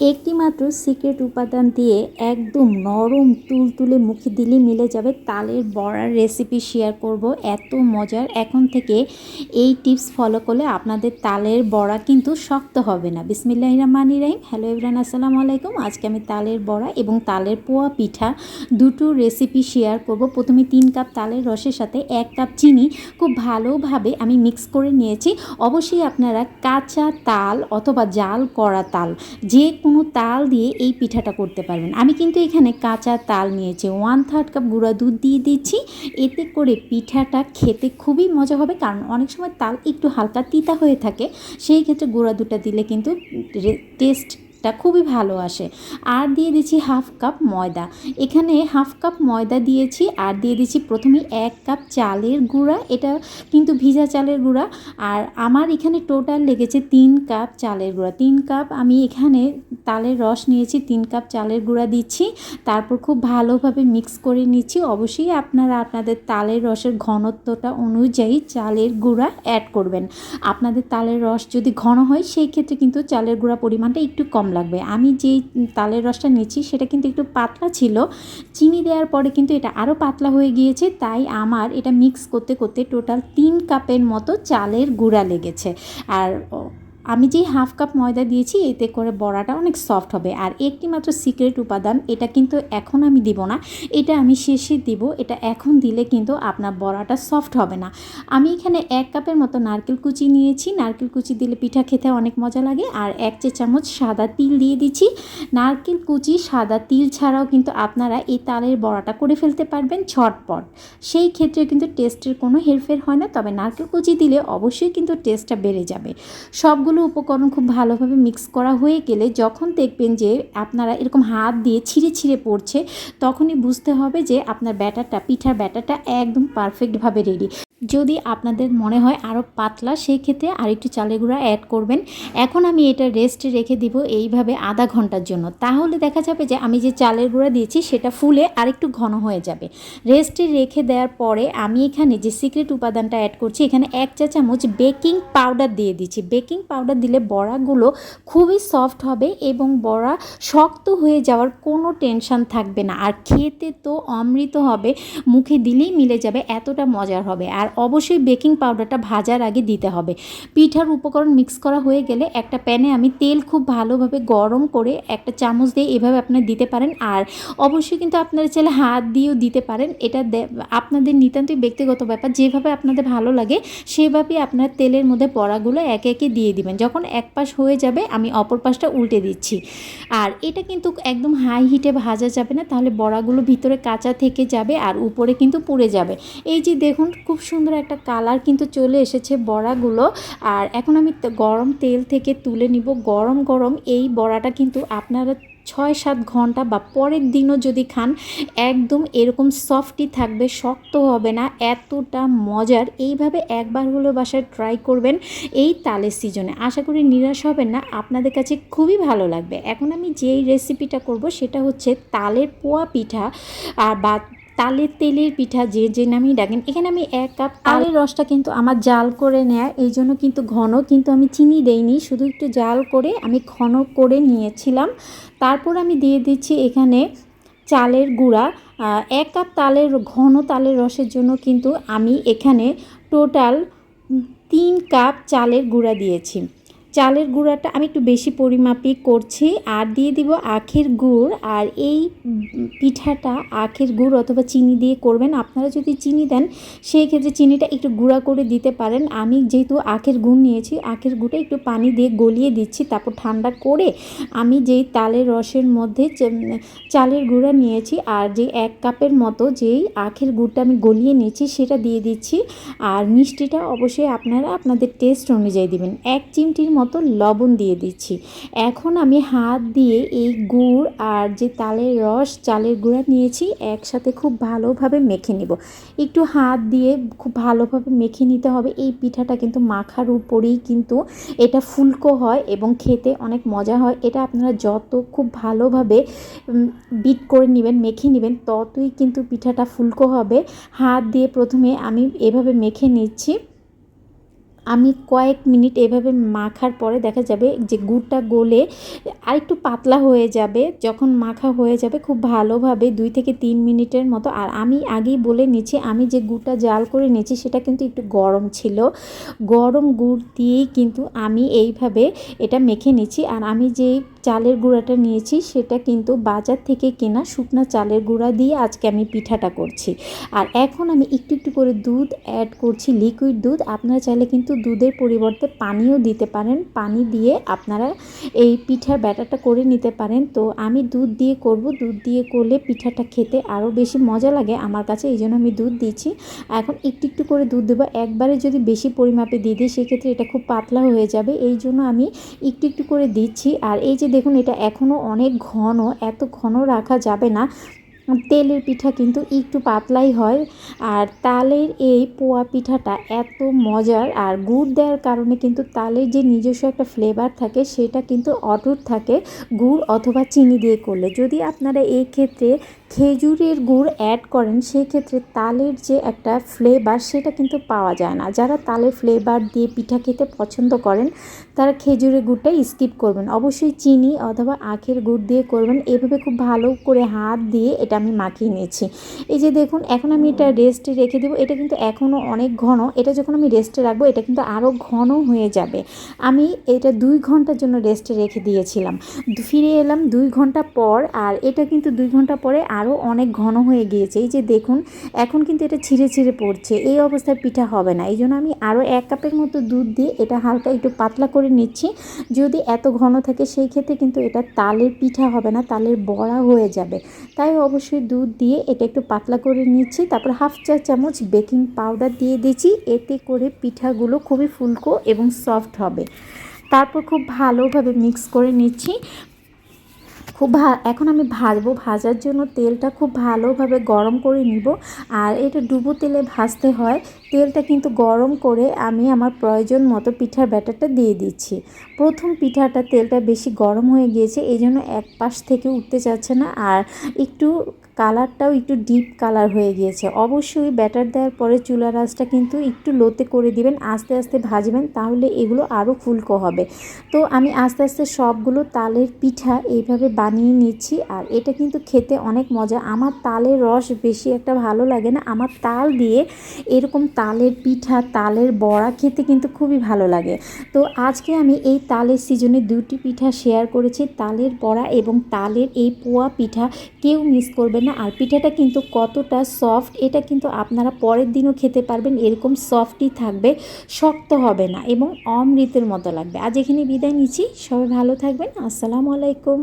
একটি মাত্র সিক্রেট উপাদান দিয়ে একদম নরম তুলতুলে মুখে দিলে মিলে যাবে তালের বড়ার রেসিপি শেয়ার করব। এত মজার। এখন থেকে এই টিপস ফলো করলে আপনাদের তালের বড়া কিন্তু শক্ত হবে না। বিসমিল্লাহ রহমানি রাহিম। হ্যালো ইবরান আসসালামু আলাইকুম। আজকে আমি তালের বড়া এবং তালের পোয়া পিঠা দুটো রেসিপি শেয়ার করব। প্রথমে তিন কাপ তালের রসের সাথে এক কাপ চিনি। খুব ভালোভাবে আমি মিক্স করে নিয়েছি। অবশ্যই আপনারা কাঁচা তাল অথবা জাল করা তাল যে কোনো তাল দিয়ে এই পিঠাটা করতে পারবেন। আমি কিন্তু এখানে কাঁচা তাল নিয়েছি। ওয়ান থার্ড কাপ গুঁড়া দুধ দিয়ে দিচ্ছি। এতে করে পিঠাটা খেতে খুবই মজা হবে কারণ অনেক সময় তাল একটু হালকা তিতা হয়ে থাকে। সেই ক্ষেত্রে গুঁড়া দুধটা দিলে কিন্তু টেস্ট টা খুবই ভালো আসে। আর দিয়ে দিচ্ছি হাফ কাপ ময়দা। এখানে হাফ কাপ ময়দা দিয়েছি। আর দিয়ে দিচ্ছি প্রথমে এক কাপ চালের গুঁড়া। এটা কিন্তু ভিজা চালের গুঁড়া। আর আমার এখানে টোটাল লেগেছে তিন কাপ চালের গুঁড়া। তিন কাপ আমি এখানে তালের রস নিয়েছি, তিন কাপ চালের গুঁড়া দিচ্ছি। তারপর খুব ভালোভাবে মিক্স করে নিচ্ছি। অবশ্যই আপনারা আপনাদের তালের রসের ঘনত্বটা অনুযায়ী চালের গুঁড়া অ্যাড করবেন। আপনাদের তালের রস যদি ঘন হয়, সেই ক্ষেত্রে কিন্তু চালের গুঁড়া পরিমাণটা একটু কম লাগবে। আমি যেই তালের রসটা নিচ্ছি, সেটা কিন্তু একটু পাতলা ছিল। চিনি দেওয়ার পরে কিন্তু এটা আরও পাতলা হয়ে গিয়েছে, তাই আমার এটা মিক্স করতে করতে টোটাল তিন কাপের মতো চালের গুঁড়া লেগেছে। আর আমি যেই হাফ কাপ ময়দা দিয়েছি, এতে করে বড়াটা অনেক সফট হবে। আর একটি মাত্র সিক্রেট উপাদান, এটা কিন্তু এখন আমি দিব না। এটা আমি শেষে দিব। এটা এখন দিলে কিন্তু আপনার বড়াটা সফট হবে না। আমি এখানে এক কাপের মতো নারকেল কুচি নিয়েছি। নারকেল কুচি দিলে পিঠা খেতে অনেক মজা লাগে। আর এক চে চামচ সাদা তিল দিয়ে দিচ্ছি। নারকেল কুচি, সাদা তিল ছাড়াও কিন্তু আপনারা এই তালের বড়াটা করে ফেলতে পারবেন ছটপট। সেই ক্ষেত্রে কিন্তু টেস্টের কোনো হেরফের হয় না। তবে নারকেল কুচি দিলে অবশ্যই কিন্তু টেস্টটা বেড়ে যাবে। সবগুলো উপকরণ খুব ভালোভাবে মিক্স করা হয়ে গেলে যখন দেখবেন যে আপনারা এরকম হাত দিয়ে ছিঁড়ে ছিঁড়ে পড়ছে, তখনই বুঝতে হবে যে আপনার ব্যাটারটা, পিঠার ব্যাটারটা একদম পারফেক্টভাবে রেডি যদি আপনাদের মনে হয় আরও পাতলা সেই ক্ষেত্রে আরেকটু চালের গুঁড়া অ্যাড করবেন। এখন আমি এটা রেস্টে রেখে দিব এইভাবে আধা ঘণ্টার জন্য। তাহলে দেখা যাবে যে আমি যে চালের গুঁড়া দিয়েছি, সেটা ফুলে আরেকটু ঘন হয়ে যাবে। রেস্টে রেখে দেওয়ার পরে আমি এখানে যে সিক্রেট উপাদানটা অ্যাড করছি, এখানে এক চা চামচ বেকিং পাউডার দিয়ে দিচ্ছি। বেকিং পাউডার দিলে বড়াগুলো খুবই সফট হবে এবং বড়া শক্ত হয়ে যাওয়ার কোনো টেনশন থাকবে না। আর খেতে তো অমৃত হবে, মুখে দিলেই মিলে যাবে, এতটা মজার হবে। আর অবশ্যই বেকিং পাউডারটা ভাজার আগে দিতে হবে। পিঠার উপকরণ মিক্স করা হয়ে গেলে একটা প্যানে আমি তেল খুব ভালোভাবে গরম করে একটা চামচ দিয়ে এভাবে আপনারা দিতে পারেন। আর অবশ্যই কিন্তু আপনারা চাইলে হাত দিয়েও দিতে পারেন। এটা আপনাদের নিতান্তই ব্যক্তিগত ব্যাপার। যেভাবে আপনাদের ভালো লাগে, সেভাবেই আপনার তেলের মধ্যে পড়াগুলো একে একে দিয়ে দিবেন। যখন এক পাশ হয়ে যাবে, আমি অপর পাশটা উল্টে দিচ্ছি। আর এটা কিন্তু একদম হাই হিটে ভাজা যাবে না। তাহলে বড়াগুলো ভিতরে কাঁচা থেকে যাবে আর উপরে কিন্তু পুড়ে যাবে। এই যে দেখুন, খুব সুন্দর একটা কালার কিন্তু চলে এসেছে বড়াগুলো। আর এখন আমি গরম তেল থেকে তুলে নিব। গরম গরম এই বড়াটা কিন্তু আপনারা ছয় সাত ঘণ্টা বা পরের দিনও যদি খান, একদম এরকম সফটই থাকবে, শক্ত হবে না, এতটা মজার। এইভাবে একবার হলো বাসায় ট্রাই করবেন এই তালের সিজনে আশা করি নিরাশ হবেন না, আপনাদের কাছে খুবই ভালো লাগবে। এখন আমি যেই রেসিপিটা করব, সেটা হচ্ছে তালের পোয়া পিঠা, আর বা তালের তেলের পিঠা যে যে নামেই ডাকেন, এখানে আমি এক কাপ তালের রসটা কিন্তু আমার জাল করে নেয়, এই জন্য কিন্তু ঘন, কিন্তু আমি চিনি দেইনি, শুধু একটু জাল করে আমি ঘন করে নিয়েছিলাম। তারপর আমি দিয়ে দিচ্ছি এখানে চালের গুঁড়া এক কাপ তালের ঘন তালের রসের জন্য কিন্তু আমি এখানে টোটাল তিন কাপ চালের গুঁড়া দিয়েছি। চালের গুঁড়াটা আমি একটু বেশি পরিমাপই করছি, আর দিয়ে দিব আখের গুড়, আর এই পিঠাটা আখের গুড় অথবা চিনি দিয়ে করবেন। আপনারা যদি চিনি দেন, সেই ক্ষেত্রে চিনিটা একটু গুঁড়া করে দিতে পারেন। আমি যেহেতু আখের গুড় নিয়েছি, আখের গুঁড়টা একটু পানি দিয়ে গলিয়ে দিচ্ছি, তারপর ঠান্ডা করে আমি যেই তালের রসের মধ্যে চালের গুঁড়া নিয়েছি, আর যে এক কাপের মতো যেই আখের গুড়টা আমি গলিয়ে নিয়েছি, সেটা দিয়ে দিচ্ছি। আর মিষ্টিটা অবশ্যই আপনারা আপনাদের টেস্ট অনুযায়ী দিবেন। এক চিমটির মতো লবণ দিয়ে দিচ্ছি। এখন আমি হাত দিয়ে এই গুড় আর যে তালের রস, চালের গুঁড়া নিয়েছি, একসাথে খুব ভালোভাবে মেখে নেব। একটু হাত দিয়ে খুব ভালোভাবে মেখে নিতে হবে। এই পিঠাটা কিন্তু মাখার উপরেই কিন্তু এটা ফুলকো হয় এবং খেতে অনেক মজা হয়। এটা আপনারা যত খুব ভালোভাবে বিট করে নেবেন, মেখে নেবেন, ততই কিন্তু পিঠাটা ফুলকো হবে। হাত দিয়ে প্রথমে আমি এভাবে মেখে নিচ্ছি। আমি কয়েক মিনিট এভাবে মাখার পরে দেখা যাবে যে গুড়টা গলে আরেকটু পাতলা হয়ে যাবে, যখন মাখা হয়ে যাবে খুব ভালোভাবে দুই থেকে তিন মিনিটের মতো। আর আমি আগেই বলে নিচ্ছি, আমি যে গুড়টা জাল করে নিয়েছি সেটা কিন্তু একটু গরম ছিল। গরম গুড় দিয়েই কিন্তু আমি এইভাবে এটা মেখে নিচ্ছি। আর আমি যেই চালের গুঁড়াটা নিয়েছি সেটা কিন্তু বাজার থেকে কেনা শুকনা চালের গুঁড়া দিয়ে আজকে আমি পিঠাটা করছি। আর এখন আমি একটু একটু করে দুধ অ্যাড করছি লিকুইড দুধ। আপনারা চাইলে কিন্তু দুধের পরিবর্তে পানিও দিতে পারেন। পানি দিয়ে আপনারা এই পিঠার ব্যাটারটা করে নিতে পারেন। তো আমি দুধ দিয়ে করব। দুধ দিয়ে করলে পিঠাটা খেতে আরও বেশি মজা লাগে আমার কাছে। এই জন্য আমি দুধ দিচ্ছি। এখন একটু একটু করে দুধ দেবো। একবারে যদি বেশি পরিমাপে দিয়ে দিই, সেক্ষেত্রে এটা খুব পাতলা হয়ে যাবে। এই জন্য আমি একটু একটু করে দিচ্ছি। আর এই যে দেখুন, এটা এখনও অনেক ঘন, এত ঘন রাখা যাবে না। তেলের পিঠা কিন্তু একটু পাতলাই হয় আর তালের এই পোয়া পিঠাটা এত মজার আর গুড় দেওয়ার কারণে কিন্তু তালের যে নিজস্ব একটা ফ্লেভার থাকে সেটা কিন্তু অটুট থাকে গুড় অথবা চিনি দিয়ে করলে। যদি আপনারা এই ক্ষেত্রে খেজুরের গুড় অ্যাড করেন সেই ক্ষেত্রে তালের যে একটা ফ্লেভার সেটা কিন্তু পাওয়া যায় না। যারা তালের ফ্লেভার দিয়ে পিঠা খেতে পছন্দ করেন, তারা খেজুরের গুড়টা স্কিপ করবেন। অবশ্যই চিনি অথবা আখের গুড় দিয়ে করবেন। এভাবে খুব ভালো করে হাত দিয়ে এটা আমি মাখিয়ে নিয়েছি। এই যে দেখুন, এখন আমি এটা রেস্টে রেখে দেবো। এটা কিন্তু এখনও অনেক ঘন। এটা যখন আমি রেস্টে রাখব, এটা কিন্তু আরও ঘন হয়ে যাবে। আমি এটা দুই ঘণ্টার জন্য রেস্টে রেখে দিয়েছিলাম। ফিরে এলাম দুই ঘণ্টা পর আর এটা কিন্তু দুই ঘণ্টা পরে আরও অনেক ঘন হয়ে গিয়েছে। এই যে দেখুন, এখন কিন্তু এটা ছিঁড়ে ছিঁড়ে পড়ছে। এই অবস্থায় পিঠা হবে না। এই জন্য আমি আরও এক কাপের মতো দুধ দিয়ে এটা হালকা একটু পাতলা করে নিচ্ছি। যদি এত ঘন থাকে, সেই ক্ষেত্রে কিন্তু এটা তালের পিঠা হবে না, তালের বড়া হয়ে যাবে। তাই অবশ্যই দুধ দিয়ে এটা একটু পাতলা করে নিচ্ছি। তারপর হাফ চা চামচ বেকিং পাউডার দিয়ে দিচ্ছি। এতে করে পিঠাগুলো খুবই ফুলকো এবং সফট হবে। তারপর খুব ভালোভাবে মিক্স করে নিচ্ছি। খুব ভা এখন আমি ভাজবো। ভাজার জন্য তেলটা খুব ভালোভাবে গরম করে নিব। আর এটা ডুবো তেলে ভাজতে হয়। তেলটা কিন্তু গরম করে আমি আমার প্রয়োজন মতো পিঠার ব্যাটারটা দিয়ে দিচ্ছি। প্রথম পিঠাটা তেলটা বেশি গরম হয়ে গিয়েছে, এই জন্য এক পাশ থেকে উঠতে চাচ্ছে না আর একটু কালারটাও একটু ডিপ কালার হয়ে গিয়েছে। অবশ্যই ব্যাটার দেওয়ার পরে চুলা রাসটা কিন্তু একটু লোতে করে দিবেন, আস্তে আস্তে ভাজবেন, তাহলে এগুলো আরও ফুলকো হবে। তো আমি আস্তে আস্তে সবগুলো তালের পিঠা এইভাবে বানিয়ে নিচ্ছি আর এটা কিন্তু খেতে অনেক মজা। আমার তালের রস বেশি একটা ভালো লাগে না, আমার তাল দিয়ে এরকম তালের পিঠা, তালের বড়া খেতে কিন্তু খুবই ভালো লাগে। তো আজকে আমি এই তালের সিজনে দুটি পিঠা শেয়ার করেছি, তালের বড়া এবং তালের এই পোয়া পিঠা। কেউ মিস করবে না, আর পিঠাটা কিন্তু কতটা সফট এটা কিন্তু আপনারা পরের দিনও খেতে পারবেন, এরকম সফটই থাকবে, শক্ত হবে না এবং অমৃতের মতো লাগবে। আজ এখানে বিদায় নিচ্ছি, সবাই ভালো থাকবেন, আসসালামু আলাইকুম।